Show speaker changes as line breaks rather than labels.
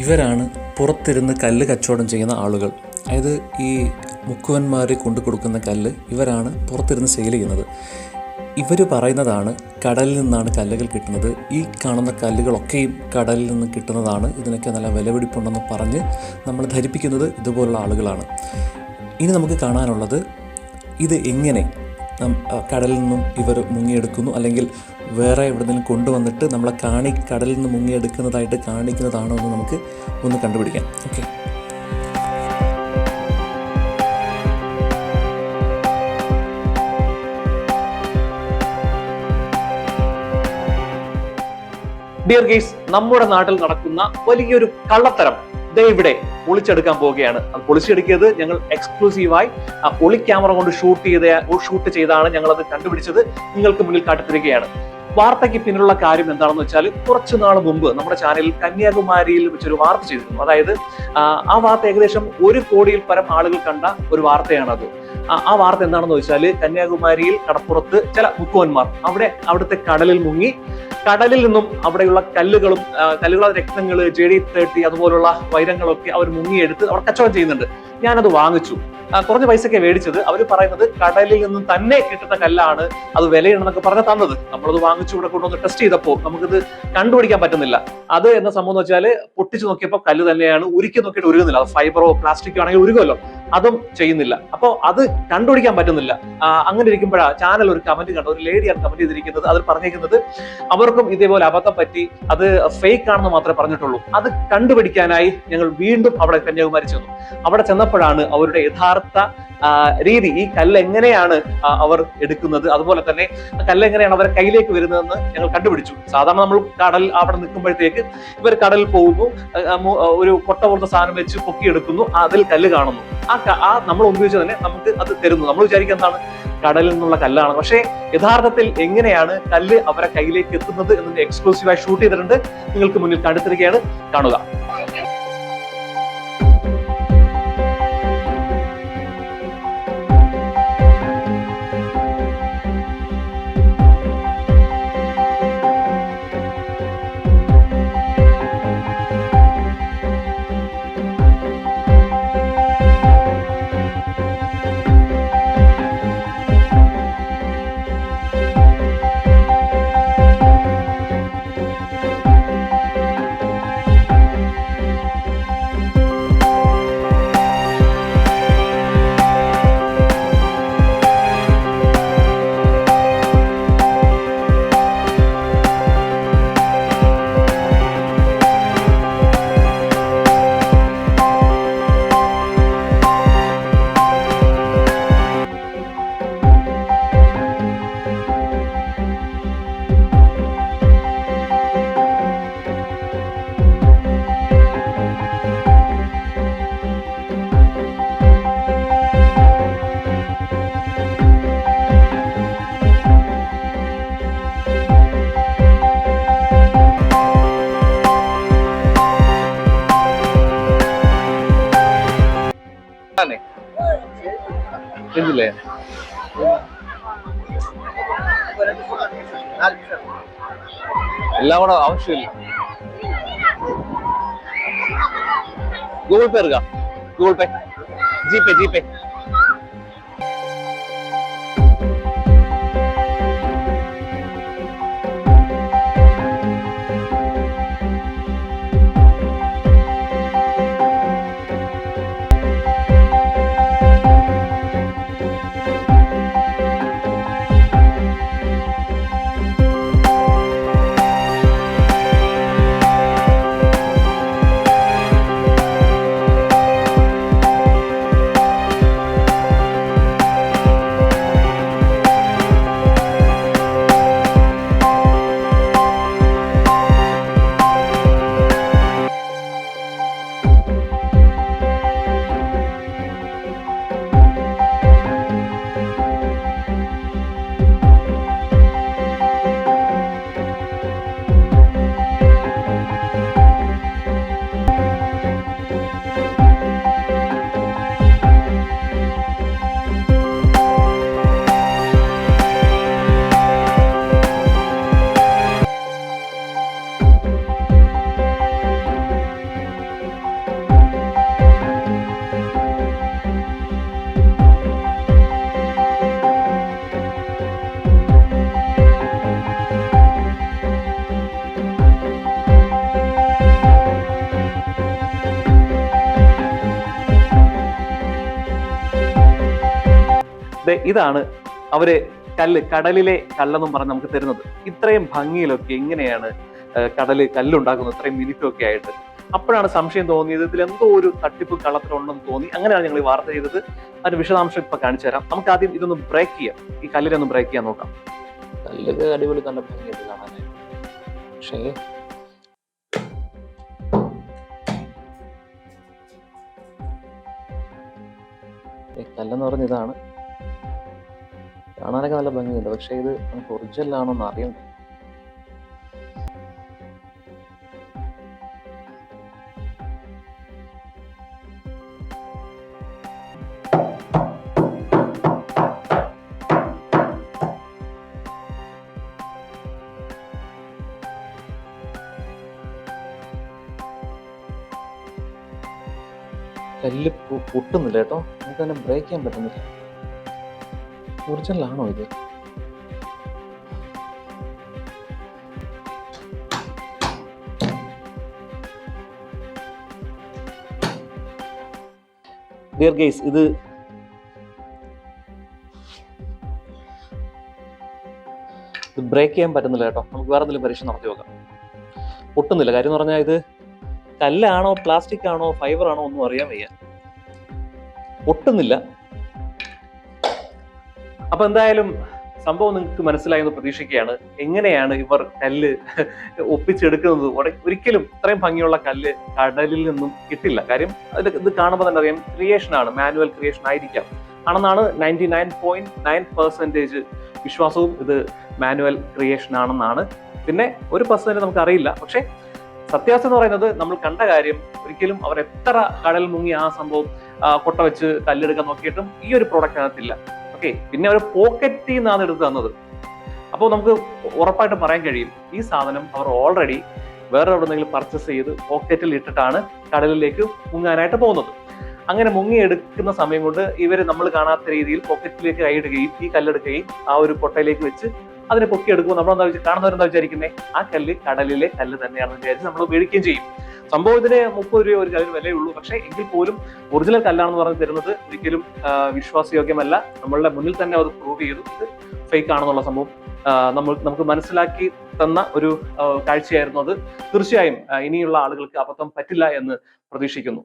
ഇവരാണ് പുറത്തിരുന്ന് കല്ല് കച്ചവടം ചെയ്യുന്ന ആളുകൾ. അതായത് ഈ മുക്കുവന്മാർ കൊണ്ടു കൊടുക്കുന്ന കല്ല് ഇവരാണ് പുറത്തിരുന്ന് സെയിൽ ചെയ്യുന്നത്. ഇവർ പറയുന്നതാണ് കടലിൽ നിന്നാണ് കല്ലുകൾ കിട്ടുന്നത്. ഈ കാണുന്ന കല്ലുകളൊക്കെയും കടലിൽ നിന്ന് കിട്ടുന്നതാണ്. ഇതിനൊക്കെ നല്ല വിലപിടിപ്പുണ്ടെന്ന് പറഞ്ഞ് നമ്മൾ ധരിപ്പിക്കുന്നത് ഇതുപോലുള്ള ആളുകളാണ്. ഇനി നമുക്ക് കാണാനുള്ളത് ഇത് എങ്ങനെ കടലിൽ നിന്നും ഇവർ മുങ്ങിയെടുക്കുന്നു? അല്ലെങ്കിൽ വേറെ എവിടെന്നെങ്കിലും കൊണ്ടുവന്നിട്ട് നമ്മളെ കാണി കടലിൽ നിന്ന് മുങ്ങിയെടുക്കുന്നതായിട്ട് കാണിക്കുന്നതാണോ എന്ന് നമുക്ക് ഒന്ന് കണ്ടുപിടിക്കാം. ഓക്കെ
ഡിയർ ഗെയ്സ് നമ്മുടെ നാട്ടിൽ നടക്കുന്ന വലിയൊരു കള്ളത്തരം. ദേ ഇവിടെ പൊളിച്ചെടുക്കാൻ പോവുകയാണ്. അത് പൊളിച്ചെടുക്കിയത് ഞങ്ങൾ എക്സ്ക്ലൂസീവായി ആ പൊളി ക്യാമറ കൊണ്ട് ഷൂട്ട് ചെയ്ത ഷൂട്ട് ചെയ്താണ് ഞങ്ങൾ അത് കണ്ടുപിടിച്ചത്. നിങ്ങൾക്ക് മുന്നിൽ കാട്ടിത്തരികയാണ്. വാർത്തയ്ക്ക് പിന്നിലുള്ള കാര്യം എന്താണെന്ന് വെച്ചാൽ കുറച്ചു നാൾ മുമ്പ് നമ്മുടെ ചാനലിൽ കന്യാകുമാരിയിൽ വെച്ചൊരു വാർത്ത ചെയ്തിരുന്നു. അതായത് ആ, വാർത്ത ഏകദേശം ഒരു കോടിയിൽ പരം ആളുകൾ കണ്ട ഒരു വാർത്തയാണത്. ആ- വാർത്ത എന്താണെന്ന് വെച്ചാൽ കന്യാകുമാരിയിൽ കടപ്പുറത്ത് ചില മുക്കുവന്മാർ അവിടെ അവിടുത്തെ കടലിൽ മുങ്ങി കടലിൽ നിന്നും അവിടെയുള്ള കല്ലുകളും കല്ലുകളുടെ രക്തങ്ങൾ ജെ ഡി തേർട്ടി അതുപോലുള്ള വൈരങ്ങളൊക്കെ അവർ മുങ്ങിയെടുത്ത് അവർ കച്ചവടം ചെയ്യുന്നുണ്ട്. ഞാനത് വാങ്ങിച്ചു. കുറഞ്ഞ പൈസയ്ക്ക് മേടിച്ചത്. അവർ പറയുന്നത് കടലിൽ നിന്നും തന്നെ കിട്ടുന്ന കല്ലാണ് അത് വിലയുണ്ടെന്നൊക്കെ പറഞ്ഞ് തന്നത്. നമ്മളത് വാങ്ങിച്ചു ഇവിടെ കൊണ്ടുവന്ന് ടെസ്റ്റ് ചെയ്തപ്പോൾ നമുക്കിത് കണ്ടുപിടിക്കാൻ പറ്റുന്നില്ല. അത് എന്ന സംഭവം എന്ന് വെച്ചാൽ പൊട്ടിച്ചു നോക്കിയപ്പോൾ കല്ല് തന്നെയാണ്. ഉരുക്കി നോക്കിയിട്ട് ഉരുകുന്നില്ല. അത് ഫൈബറോ പ്ലാസ്റ്റിക്കോ ആണെങ്കിൽ ഉരുകുമല്ലോ. അതും ചെയ്യുന്നില്ല. അപ്പോൾ അത് കണ്ടുപിടിക്കാൻ പറ്റുന്നില്ല. അങ്ങനെ ഇരിക്കുമ്പോഴാ ചാനൽ ഒരു കമന്റ് കണ്ടു ഒരു ലേഡിയാണ് കമന്റ് ചെയ്തിരിക്കുന്നത്. അതിൽ പറഞ്ഞിരിക്കുന്നത് അവർക്കും ഇതേപോലെ അബദ്ധം പറ്റി. അത് ഫേക്ക് ആണെന്ന് മാത്രമേ പറഞ്ഞിട്ടുള്ളൂ. അത് കണ്ടുപിടിക്കാനായി ഞങ്ങൾ വീണ്ടും അവിടെ കന്യാകുമാരി ചെന്നു. അവിടെ ചെന്നപ്പോഴാണ് അവരുടെ യഥാർത്ഥ രീതി. ഈ കല്ല് എങ്ങനെയാണ് അവർ എടുക്കുന്നത്? അതുപോലെ തന്നെ കല്ല് എങ്ങനെയാണ് അവരെ കയ്യിലേക്ക് വരുന്നതെന്ന് ഞങ്ങൾ കണ്ടുപിടിച്ചു. സാധാരണ നമ്മൾ കടൽ അവിടെ നിൽക്കുമ്പോഴത്തേക്ക് ഇവർ കടൽ പോകുന്നു. ഒരു കൊട്ട പോലത്തെ സാധനം വെച്ച് പൊക്കിയെടുക്കുന്നു. അതിൽ കല്ല് കാണുന്നു. ആ ആ നമ്മൾ ഉപയോഗിച്ച് തന്നെ നമുക്ക് അത് തരുന്നു. നമ്മൾ വിചാരിക്കുക എന്താണ്? കടലിൽ നിന്നുള്ള കല്ലാണ്. പക്ഷേ യഥാർത്ഥത്തിൽ എങ്ങനെയാണ് കല്ല് അവരെ കയ്യിലേക്ക് എത്തുന്നത് എന്നതിന്റെ എക്സ്ക്ലൂസീവായി ഷൂട്ട് ചെയ്തിട്ടുണ്ട്. നിങ്ങൾക്ക് മുന്നിൽ കണ്ടെത്തിരിക്കുകയാണ് കാണുക. എല്ലാം കൂടെ ആവശ്യമില്ല. ഗൂഗിൾ പേ എടുക്കാം. Google Pay. G Pay G Pay ഇതാണ് അവർ കല്ല് കടലിലെ കല്ലെന്നും പറഞ്ഞ് നമുക്ക് തരുന്നത്. ഇത്രയും ഭംഗിയിലൊക്കെ എങ്ങനെയാണ് കടൽ കല്ലുണ്ടാക്കുന്നത്? ഇത്രയും മിനിറ്റൊക്കെ ആയിട്ട്. അപ്പോഴാണ് സംശയം തോന്നിയത് ഇതിൽ എന്തോ ഒരു തട്ടിപ്പ് കള്ളത്തിലുണ്ടെന്ന് തോന്നി. അങ്ങനെയാണ് ഞങ്ങൾ ഈ വാർത്ത ചെയ്തത്. അതിന് വിശദാംശം ഇപ്പൊ കാണിച്ചു തരാം. നമുക്ക് ആദ്യം ഇതൊന്ന് ബ്രേക്ക് ചെയ്യാം. ഈ കല്ലിനെ ഒന്ന് ബ്രേക്ക് ചെയ്യാൻ നോക്കാം.
അടിപൊളി നല്ല ഭംഗിയായിട്ട് കാണാനായിട്ട് പക്ഷേ കല്ലെന്ന് പറഞ്ഞ ഇതാണ്. കാണാനൊക്കെ നല്ല ഭംഗിയുണ്ട്. പക്ഷെ ഇത് നമുക്ക് ഒറിജിനൽ ആണോന്ന് അറിയണ്ട കല്ല് പൊട്ടുന്നില്ല കേട്ടോ. നമുക്ക് തന്നെ ബ്രേക്ക് ചെയ്യാൻ പറ്റുന്നില്ല. ഒറിജിനൽ ആണോ ഇത്
ഡിയർ ഇത് ബ്രേക്ക് ചെയ്യാൻ പറ്റുന്നില്ല കേട്ടോ. നമുക്ക് വേറെ എന്തെങ്കിലും പരീക്ഷ നടത്തി നോക്കാം. ഒട്ടുന്നില്ല കാര്യം എന്ന് പറഞ്ഞാൽ ഇത് കല്ലാണോ പ്ലാസ്റ്റിക് ആണോ ഫൈബർ ആണോ ഒന്നും അറിയാൻ വയ്യ. പൊട്ടുന്നില്ല. അപ്പൊ എന്തായാലും സംഭവം നിങ്ങൾക്ക് മനസ്സിലായെന്ന് പ്രതീക്ഷിക്കുകയാണ്. എങ്ങനെയാണ് ഇവർ കല്ല് ഒപ്പിച്ചെടുക്കുന്നത്? ഒര- ഒരിക്കലും ഇത്രയും ഭംഗിയുള്ള കല്ല് കടലിൽ നിന്നും കിട്ടില്ല. കാര്യം അതിൽ ഇത് കാണുമ്പോൾ തന്നെ അറിയാം ക്രിയേഷൻ ആണ് മാനുവൽ ക്രിയേഷൻ ആയിരിക്കാം. ആണെന്നാണ് ninety nine point nine percentage വിശ്വാസവും ഇത് മാനുവൽ ക്രിയേഷൻ ആണെന്നാണ്. പിന്നെ ഒരു പെർസെന്റേജ് നമുക്ക് അറിയില്ല പക്ഷേ സത്യാവസ്ഥ എന്ന് പറയുന്നത് നമ്മൾ കണ്ട കാര്യം ഒരിക്കലും അവർ എത്ര കടൽ മുങ്ങി ആ സംഭവം കൊട്ട വെച്ച് കല്ലെടുക്കാൻ നോക്കിയിട്ടും ഈ ഒരു പ്രോഡക്റ്റ് അതിനകത്തില്ല ഓക്കെ. പിന്നെ അവർ പോക്കറ്റിൽ നിന്നാണ് എടുത്ത് തന്നത്. അപ്പോൾ നമുക്ക് ഉറപ്പായിട്ട് പറയാൻ കഴിയും ഈ സാധനം അവർ ഓൾറെഡി വേറെ എവിടെന്നെങ്കിലും പർച്ചേസ് ചെയ്ത് പോക്കറ്റിൽ ഇട്ടിട്ടാണ് കടലിലേക്ക് മുങ്ങാനായിട്ട് പോകുന്നത്. അങ്ങനെ മുങ്ങി എടുക്കുന്ന സമയം കൊണ്ട് ഇവർ നമ്മൾ കാണാത്ത രീതിയിൽ പോക്കറ്റിലേക്ക് കൈയിടുകയും ഈ കല്ലെടുക്കുകയും ആ ഒരു പൊട്ടയിലേക്ക് വെച്ച് അതിനെ പൊക്കിയെടുക്കുമ്പോൾ വെച്ചാൽ കാണുന്നവരെന്താ വിചാരിക്കുന്നത് ആ കല്ല് കടലിലെ കല്ല് തന്നെയാണെന്ന് വിചാരിച്ച് നമ്മൾ ഉപയോഗിക്കുകയും ചെയ്യും. സംഭവം ഇതിന് മുപ്പത് രൂപ ഒരു കല്ലിന് വിലയുള്ളൂ പക്ഷേ എങ്കിൽ പോലും ഒറിജിനൽ കല്ലാണെന്ന് പറഞ്ഞ് തരുന്നത് ഒരിക്കലും വിശ്വാസയോഗ്യമല്ല. നമ്മളുടെ മുന്നിൽ തന്നെ അത് പ്രൂവ് ചെയ്തു. ഇത് ഫേക്ക് ആണെന്നുള്ള സംഭവം നമ്മൾ നമുക്ക് മനസ്സിലാക്കി തന്ന ഒരു കാഴ്ചയായിരുന്നു അത്. തീർച്ചയായും ഇനിയുള്ള ആളുകൾക്ക് അബദ്ധം പറ്റില്ല എന്ന് പ്രതീക്ഷിക്കുന്നു.